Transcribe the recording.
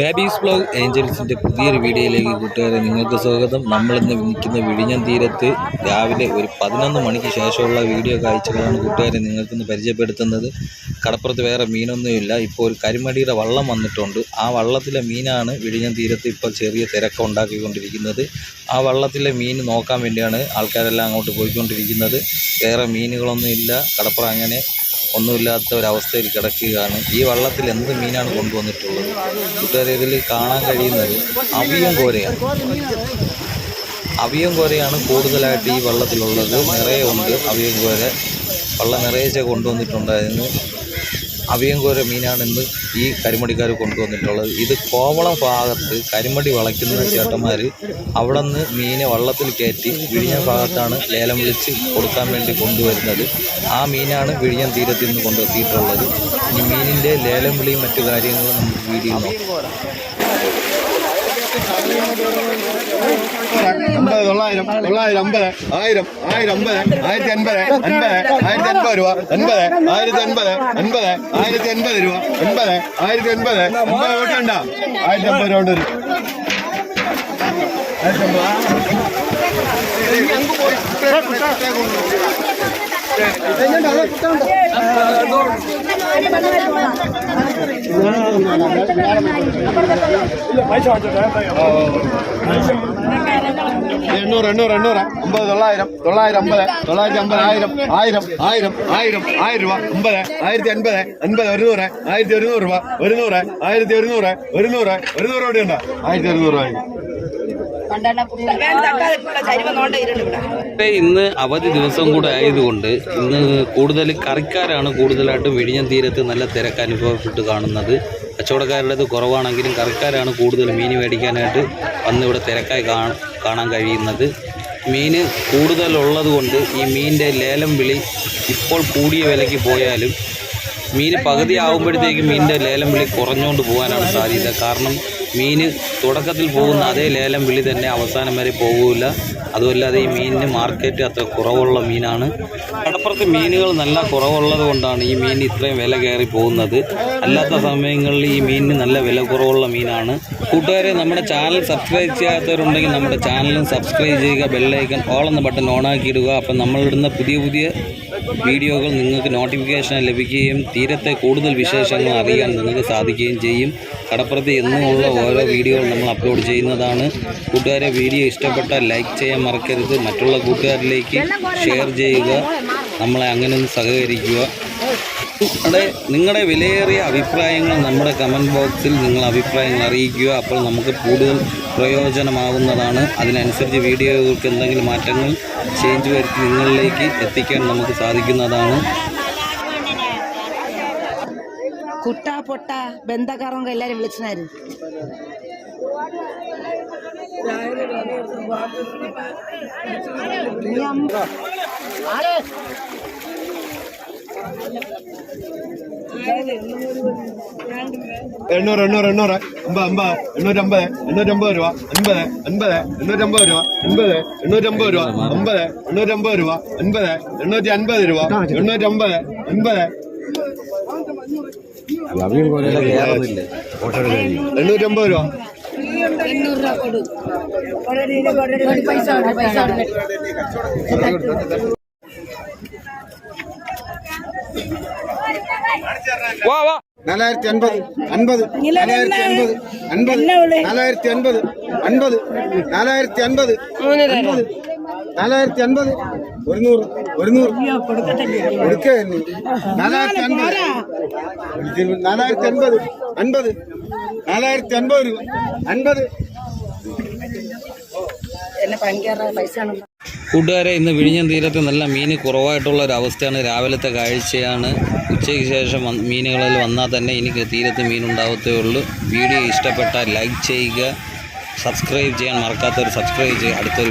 Babies blog ഏഞ്ചൽസിന്റെ പുതിയൊരു വീഡിയോയിലേക്ക് കൂട്ടുകാരെ നിങ്ങൾക്ക് സ്വാഗതം. നമ്മളിന്ന് നിൽക്കുന്ന വിഴിഞ്ഞം തീരത്ത് രാവിലെ ഒരു പതിനൊന്ന് മണിക്ക് ശേഷമുള്ള വീഡിയോ കാഴ്ചകളാണ് കൂട്ടുകാരെ നിങ്ങൾക്കിന്ന് പരിചയപ്പെടുത്തുന്നത്. കടപ്പുറത്ത് വേറെ മീനൊന്നുമില്ല ഇപ്പോൾ ഒരു കരിമടിയുടെ വള്ളം വന്നിട്ടുണ്ട്. ആ വള്ളത്തിലെ മീനാണ് വിഴിഞ്ഞം തീരത്ത് ഇപ്പോൾ ചെറിയ തിരക്കം ഉണ്ടാക്കിക്കൊണ്ടിരിക്കുന്നത്. ആ വള്ളത്തിലെ മീൻ നോക്കാൻ വേണ്ടിയാണ് ആൾക്കാരെല്ലാം അങ്ങോട്ട് പോയിക്കൊണ്ടിരിക്കുന്നത്. വേറെ മീനുകളൊന്നുമില്ല കടപ്പുറം അങ്ങനെ ഒന്നുമില്ലാത്ത ഒരവസ്ഥയിൽ കിടക്കുകയാണ്. ഈ വള്ളത്തിൽ എന്ത് മീനാണ് കൊണ്ടുവന്നിട്ടുള്ളത്? കൂട്ടുകാരെ ഇതിൽ കാണാൻ കഴിയുന്നത് അവിയം കോരയാണ്. അവിയം കോരയാണ് കൂടുതലായിട്ട് ഈ വള്ളത്തിലുള്ളത്. നിറയെ ഉണ്ട് അവിയം കോര. വള്ളം നിറയെ കൊണ്ടുവന്നിട്ടുണ്ടായിരുന്നു അവിയം കോര മീനാണ് ഇന്ന് ഈ കരിമടിക്കാർ കൊണ്ടുവന്നിട്ടുള്ളത്. ഇത് കോവളം ഭാഗത്ത് കരിമടി വളയ്ക്കുന്ന ചേട്ടന്മാർ അവിടെ നിന്ന് മീനെ വള്ളത്തിൽ കയറ്റി വിഴിഞ്ഞം ഭാഗത്താണ് ലേലം വിളിച്ച് കൊടുക്കാൻ വേണ്ടി കൊണ്ടുവരുന്നത്. ആ മീനാണ് വിഴിഞ്ഞം തീരത്തിൽ നിന്ന് കൊണ്ടെത്തിയിട്ടുള്ളത്. ഈ മീനിന്റെ ലേലം വിളിയും മറ്റു കാര്യങ്ങളും നമുക്ക് വീഡിയോ നോക്കാം. അമ്പത് തൊള്ളായിരം തൊള്ളായിരം അമ്പത് ആയിരം ആയിരം അമ്പത് ആയിരത്തി അൻപത് അൻപത് ആയിരത്തി അൻപത് രൂപ അൻപത് ആയിരത്തി അൻപത് അൻപത് ആയിരത്തി അൻപത് രൂപ അൻപത് ആയിരത്തി അൻപത് അമ്പത് ഓക്കെ ഉണ്ടോ ആയിരത്തി അമ്പത് രൂപ ഉണ്ട് ഒരു. എണ്ണൂറ് എണ്ണൂറ് എണ്ണൂറ്. അമ്പത് തൊള്ളായിരം തൊള്ളായിരം അമ്പത് തൊള്ളായിരത്തി അമ്പത് ആയിരം ആയിരം ആയിരം ആയിരം ആയിരം രൂപ അമ്പത് ആയിരത്തി അൻപത് അൻപത് ഒരുന്നൂറ് ആയിരത്തി ഒരുന്നൂറ് രൂപ ഒരുന്നൂറ് ആയിരത്തി ഒരുന്നൂറ് ഒരുന്നൂറ് ഒരുന്നൂറ് എവിടെയുണ്ടോ? ആയിരത്തി ഒരുന്നൂറ് രൂപ ഇന്ന് അവധി ദിവസം കൂടെ ആയതുകൊണ്ട് ഇന്ന് കൂടുതൽ കറിക്കാരാണ് കൂടുതലായിട്ടും വിഴിഞ്ഞം തീരത്ത് നല്ല തിരക്ക് അനുഭവപ്പെട്ട് കാണുന്നത്. കച്ചവടക്കാരുടേത് കുറവാണെങ്കിലും കറിക്കാരാണ് കൂടുതൽ മീൻ മേടിക്കാനായിട്ട് വന്ന് ഇവിടെ തിരക്കായി കാണാൻ കഴിയുന്നത്. മീൻ കൂടുതലുള്ളത് കൊണ്ട് ഈ മീനിന്റെ ലേലം വിളി ഇപ്പോൾ കൂടിയ വിലയ്ക്ക് പോയാലും മീൻ പകുതി ആകുമ്പോഴത്തേക്കും മീനിന്റെ ലേലം വിളി കുറഞ്ഞുകൊണ്ട് പോകാനാണ് സാധ്യത. കാരണം മീൻ തുടക്കത്തിൽ പോകുന്ന അതേ ലേലം വിളി തന്നെ അവസാനം വരെ പോകില്ല അതുമല്ലാതെ ഈ മീനിന് മാർക്കറ്റ് അത്ര കുറവുള്ള മീനാണ്. കടപ്പുറത്ത് മീനുകൾ നല്ല കുറവുള്ളത് കൊണ്ടാണ് ഈ മീൻ ഇത്രയും വില കയറി പോകുന്നത്. അല്ലാത്ത സമയങ്ങളിൽ ഈ മീനിന് നല്ല വില കുറവുള്ള മീനാണ്. കൂട്ടുകാരെ നമ്മുടെ ചാനൽ സബ്സ്ക്രൈബ് ചെയ്യാത്തവരുണ്ടെങ്കിൽ നമ്മുടെ ചാനലും സബ്സ്ക്രൈബ് ചെയ്യുക ബെല്ലൈക്കൺ ഓൾ എന്ന ബട്ടൺ ഓണാക്കി ഇടുക അപ്പം നമ്മളിടുന്ന പുതിയ പുതിയ വീഡിയോകൾ നിങ്ങൾക്ക് നോട്ടിഫിക്കേഷൻ ലഭിക്കുകയും തീരത്തെ കൂടുതൽ വിശേഷങ്ങൾ അറിയാൻ നിങ്ങൾക്ക് സാധിക്കുകയും ചെയ്യും. കടപ്പുറത്ത് എന്നുമുള്ള ഓരോ വീഡിയോ നമ്മൾ അപ്ലോഡ് ചെയ്യുന്നതാണ്. കൂട്ടുകാരെ വീഡിയോ ഇഷ്ടപ്പെട്ടാൽ ലൈക്ക് ചെയ്യാൻ മറക്കരുത്. മറ്റുള്ള കൂട്ടുകാരിലേക്ക് ഷെയർ ചെയ്യുക. നമ്മളെ അങ്ങനെ ഒന്ന് സഹകരിക്കുക. നിങ്ങളുടെ നിങ്ങളുടെ വിലയേറിയ അഭിപ്രായങ്ങൾ നമ്മുടെ കമന്റ് ബോക്സിൽ നിങ്ങൾ അഭിപ്രായങ്ങൾ അറിയിക്കുക. അപ്പോൾ നമുക്ക് കൂടുതൽ പ്രയോജനമാകുന്നതാണ് അതിനനുസരിച്ച് വീഡിയോകൾക്ക് എന്തെങ്കിലും മാറ്റങ്ങൾ ചേഞ്ച് വരുത്തി നിങ്ങളിലേക്ക് എത്തിക്കാൻ നമുക്ക് സാധിക്കുന്നതാണ്. കുട്ട പൊട്ട ബന്ധക്കാരൊക്കെ എല്ലാരും വിളിച്ചിനായിരുന്നു എണ്ണൂറ് എണ്ണൂറ് എണ്ണൂറ്. അമ്പത് അമ്പത്. എണ്ണൂറ്റമ്പത് എണ്ണൂറ്റമ്പത് രൂപ. അൻപത് അൻപത് എണ്ണൂറ്റമ്പത് രൂപ. അൻപത് എണ്ണൂറ്റമ്പത് രൂപ. അമ്പത് എണ്ണൂറ്റമ്പത് രൂപ. അൻപത് എണ്ണൂറ്റി അൻപത് രൂപ. എണ്ണൂറ്റമ്പത് അൻപത്. എണ്ണൂറ്റമ്പത് രൂപ. നാലായിരത്തി അൻപത് അൻപത് നാലായിരത്തി അൻപത് അൻപത് നാലായിരത്തി അൻപത് അൻപത് നാലായിരത്തി അൻപത് അൻപത് നാലായിരത്തി അൻപത് ഒരുന്നൂറ്. നാലായിരത്തി അൻപത് നാലായിരത്തി അൻപത് അൻപത് നാലായിരത്തി അൻപത്. രൂപ. അൻപത്. കൂട്ടുകാരെ ഇന്ന് വിഴിഞ്ഞം തീരത്ത് നല്ല മീൻ കുറവായിട്ടുള്ള ഒരു അവസ്ഥയാണ്. രാവിലത്തെ കാഴ്ചയാണ്. ഉച്ചയ്ക്ക് ശേഷം മീനുകളിൽ വന്നാൽ തന്നെ എനിക്ക് തീരത്ത് മീൻ ഉണ്ടാവത്തേ ഉള്ളൂ. വീഡിയോ ഇഷ്ടപ്പെട്ടാൽ ലൈക്ക് ചെയ്യുക സബ്സ്ക്രൈബ് ചെയ്യാൻ മറക്കാത്തവർ സബ്സ്ക്രൈബ് ചെയ്യുക. അടുത്തൊരു